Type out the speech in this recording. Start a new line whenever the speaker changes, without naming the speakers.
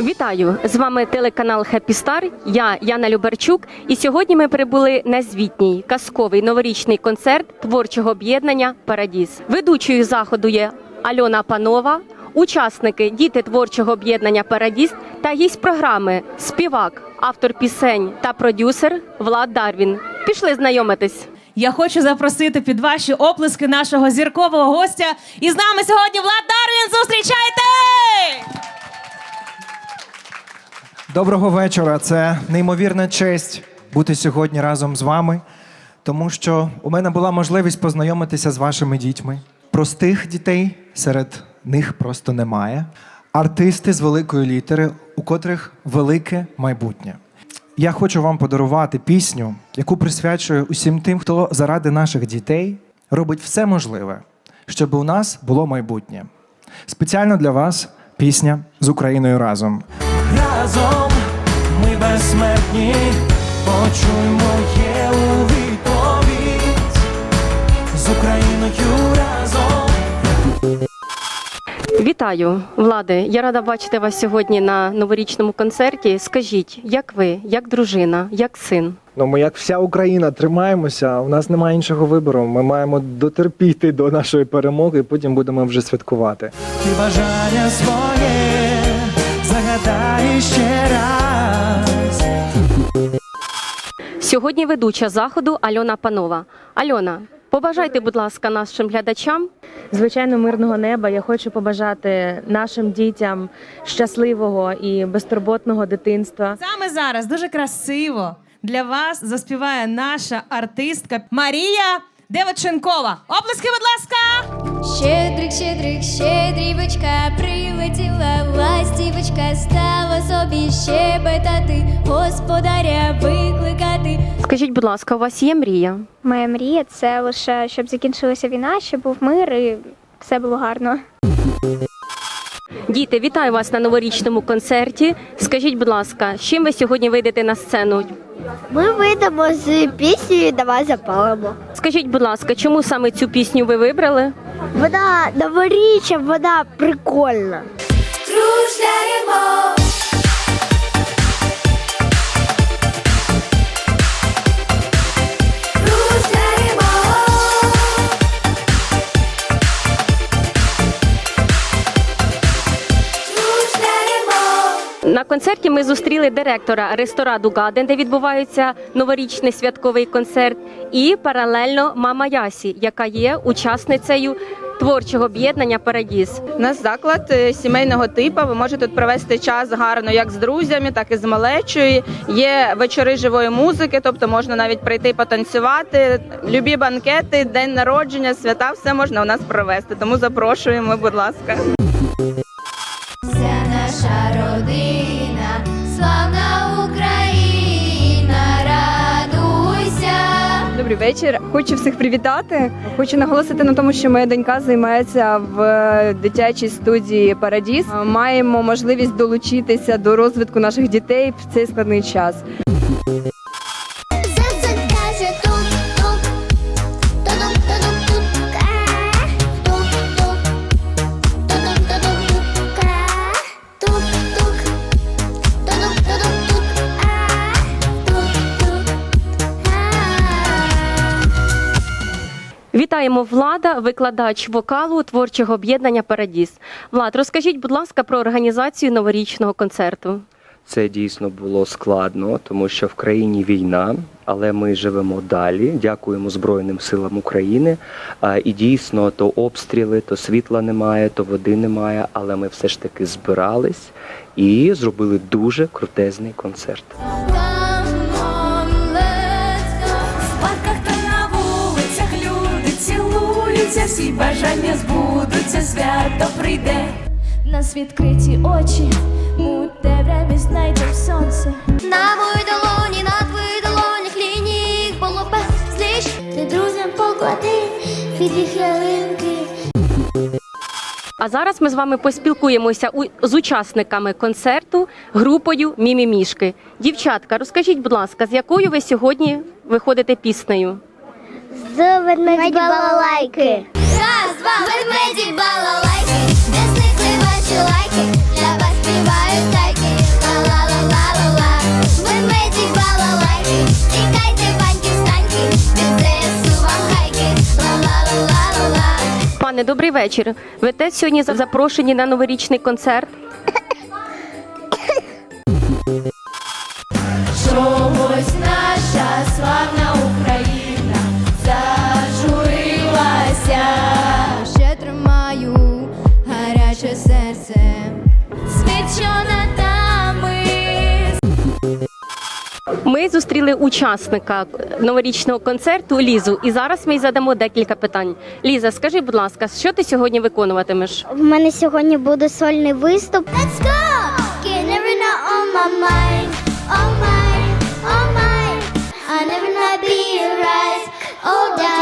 Вітаю! З вами телеканал Happy Star. Я Яна Любарчук. І сьогодні ми прибули на звітній казковий новорічний концерт творчого об'єднання Парадіз. Ведучою заходу є Альона Панова, учасники діти творчого об'єднання Парадіз та гість програми співак, автор пісень та продюсер Влад Дарвін. Пішли знайомитись.
Я хочу запросити під ваші оплески нашого зіркового гостя. І з нами сьогодні Влад Дарвін. Зустрічайте!
Доброго вечора. Це неймовірна честь бути сьогодні разом з вами, тому що у мене була можливість познайомитися з вашими дітьми. Простих дітей серед них просто немає. Артисти з великої літери, у котрих велике майбутнє. Я хочу вам подарувати пісню, яку присвячую усім тим, хто заради наших дітей робить все можливе, щоб у нас було майбутнє. Спеціально для вас пісня з Україною разом.
Разом ми безсмертні, почуємо є у відповідь з Україною разом.
Вітаю, Влади. Я рада бачити вас сьогодні на новорічному концерті. Скажіть, як ви, як дружина, як син?
Ну, ми, як вся Україна, тримаємося. У нас немає іншого вибору. Ми маємо дотерпіти до нашої перемоги, і потім будемо вже святкувати.
Ти бажання своє
Сьогодні ведуча заходу Альона Панова. Альона, побажайте, будь ласка, нашим глядачам
Звичайно, мирного неба. Я хочу побажати нашим дітям щасливого і безтурботного дитинства.
Саме зараз дуже красиво для вас заспіває наша артистка Марія Девоченкова. Оплески, будь ласка!
Щедрик, щедрик, щедрівочка, прилетіла ластівочка, стала собі щебетати, господаря викликати.
Скажіть, будь ласка, у вас є мрія?
Моя мрія це лише щоб закінчилася війна, щоб був мир і все було гарно.
Діти, вітаю вас на новорічному концерті. Скажіть, будь ласка, з чим ви сьогодні вийдете на сцену?
Ми вийдемо з піснею «Давай запалимо».
Скажіть, будь ласка, чому саме цю пісню ви вибрали?
Вона новорічна, вона прикольна.
Кружляємо.
Концерті ми зустріли директора ресторану Гаден, де відбувається новорічний святковий концерт, і паралельно мама Ясі, яка є учасницею творчого об'єднання Парадіз.
У нас заклад е, сімейного типу. Ви можете тут провести час гарно як з друзями, так і з малечою. Є вечори живої музики, тобто можна навіть прийти потанцювати. Любі банкети, день народження, свята, все можна у нас провести. Тому запрошуємо, будь ласка. Вечір. Хочу всіх привітати. Хочу наголосити на тому, що моя донька займається в е, дитячій студії Парадіс. Маємо можливість долучитися до розвитку наших дітей в цей складний час.
Вітаємо Влада, викладач вокалу творчого об'єднання Парадіз. Влад, розкажіть, будь ласка, про організацію новорічного концерту.
Це дійсно було складно, тому що в країні війна, але ми живемо далі. Дякуємо Збройним силам України. І дійсно, то обстріли, то світла немає, то води немає. Але ми все ж таки збирались і зробили дуже крутезний концерт.
Всі бажання збудуться, свято прийде.
В нас відкриті очі, у темряві знайдем сонце. На мою долоні, на твої долонях лінії їх було безліч. Ти друзям поклади від їх ялинки.
А зараз ми з вами поспілкуємося у- з учасниками концерту групою Мімімішки. Дівчатка, розкажіть, будь ласка, з якою ви сьогодні виходите піснею?
З ведмедь балалайки.
Раз, два, лайки, для вас тайки, Ви медік-балалайки. тікайте баньки, станьки, від вам хайки.
Пане, добрий вечір. Ви те сьогодні за- запрошені на новорічний концерт.
Чомусь наша славна Україна.
Ми зустріли учасника новорічного концерту Лізу, і зараз ми їй задамо декілька питань. Ліза, скажи, будь ласка, що ти сьогодні виконуватимеш?
У мене сьогодні буде сольний виступ.
Let's go! Can never not on my mind, oh oh my. I never not be alright, all down.